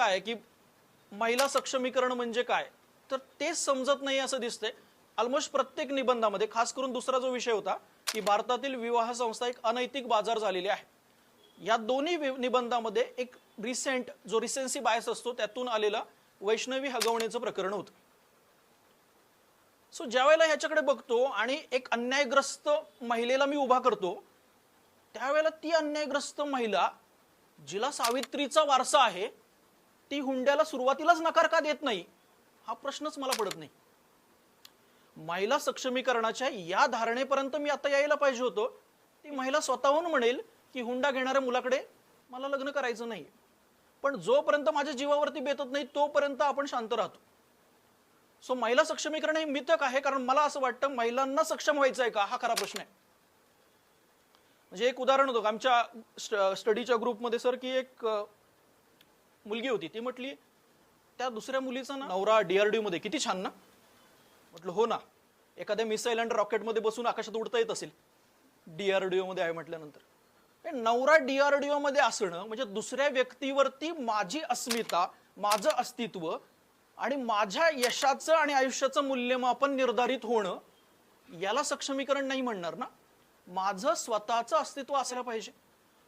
काय की महिला सक्षमीकरण म्हणजे काय? तर तेच समजत नाही असं दिसतंय. ऑलमोस्ट प्रत्येक निबंधामध्ये खास करून दुसरा जो विषय होता की भारतातील विवाह संस्था एक अनैतिक बाजार झालेली आहे. या दोन्ही निबंधामध्ये एक रिसेंट जो रिसेन्सी बायस असतो त्यातून आलेला वैष्णवी हगवण्याचं प्रकरण होतं. सो ज्यावेळेला ह्याच्याकडे बघतो आणि एक अन्यायग्रस्त महिलेला मी उभा करतो त्यावेळेला ती अन्यायग्रस्त महिला जिला सावित्रीचा वारसा आहे ती हुंड्याला सुरुवातीलाच नकार का देत नाही? हा प्रश्नच मला पडत नाही. महिला सक्षमीकरणाच्या या धारणेपर्यंत मी आता यायला पाहिजे होतो. ती महिला स्वतःहून म्हणेल की हुंडा घेणाऱ्या मुलाकडे मला लग्न करायचं नाही. पण जोपर्यंत माझ्या जीवावरती बेतत नाही तोपर्यंत आपण शांत राहतो. सो महिला सक्षमीकरण हे मिथक आहे कारण मला असं वाटतं महिलांना सक्षम व्हायचं आहे का? हा खरा प्रश्न आहे. म्हणजे एक उदाहरण होतं. आमच्या स्ट- स्टडीच्या ग्रुपमध्ये सर की एक मुलगी होती. ती म्हटली त्या दुसऱ्या मुलीचा ना नवरा डीआरडीओ मध्ये किती छान ना? म्हटलं हो ना. एखाद्या मिसाईल अँड रॉकेटमध्ये बसून आकाशात उडता येत असेल. डीआरडीओ मध्ये आहे म्हटल्यानंतर. नवरा डीआरडीओ मध्ये असणं म्हणजे दुसऱ्या व्यक्तीवरती माझी अस्मिता माझं अस्तित्व आणि माझ्या यशाचं आणि आयुष्याचं मूल्यमापन निर्धारित होणं याला सक्षमीकरण नाही म्हणणार ना? माझं स्वतःचं अस्तित्व असलं पाहिजे.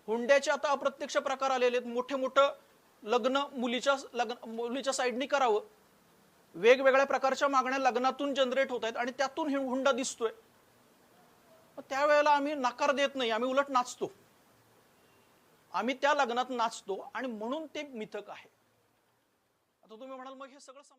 हुंड्याचे आता अप्रत्यक्ष प्रकार आलेले आहेत. मोठे मोठं लग्न मुलीच्या लग्न मुलीच्या साईडनी करावं. वेगवेगळ्या प्रकारच्या मागण्या लग्नातून जनरेट होत आहेत आणि त्यातून हे हुंडा दिसतोय. त्यावेळेला आम्ही नकार देत नाही आम्ही उलट नाचतो. आम्ही त्या लग्नात नाचतो आणि म्हणून ते मिथक आहे. आता तुम्ही म्हणाल मग हे सगळं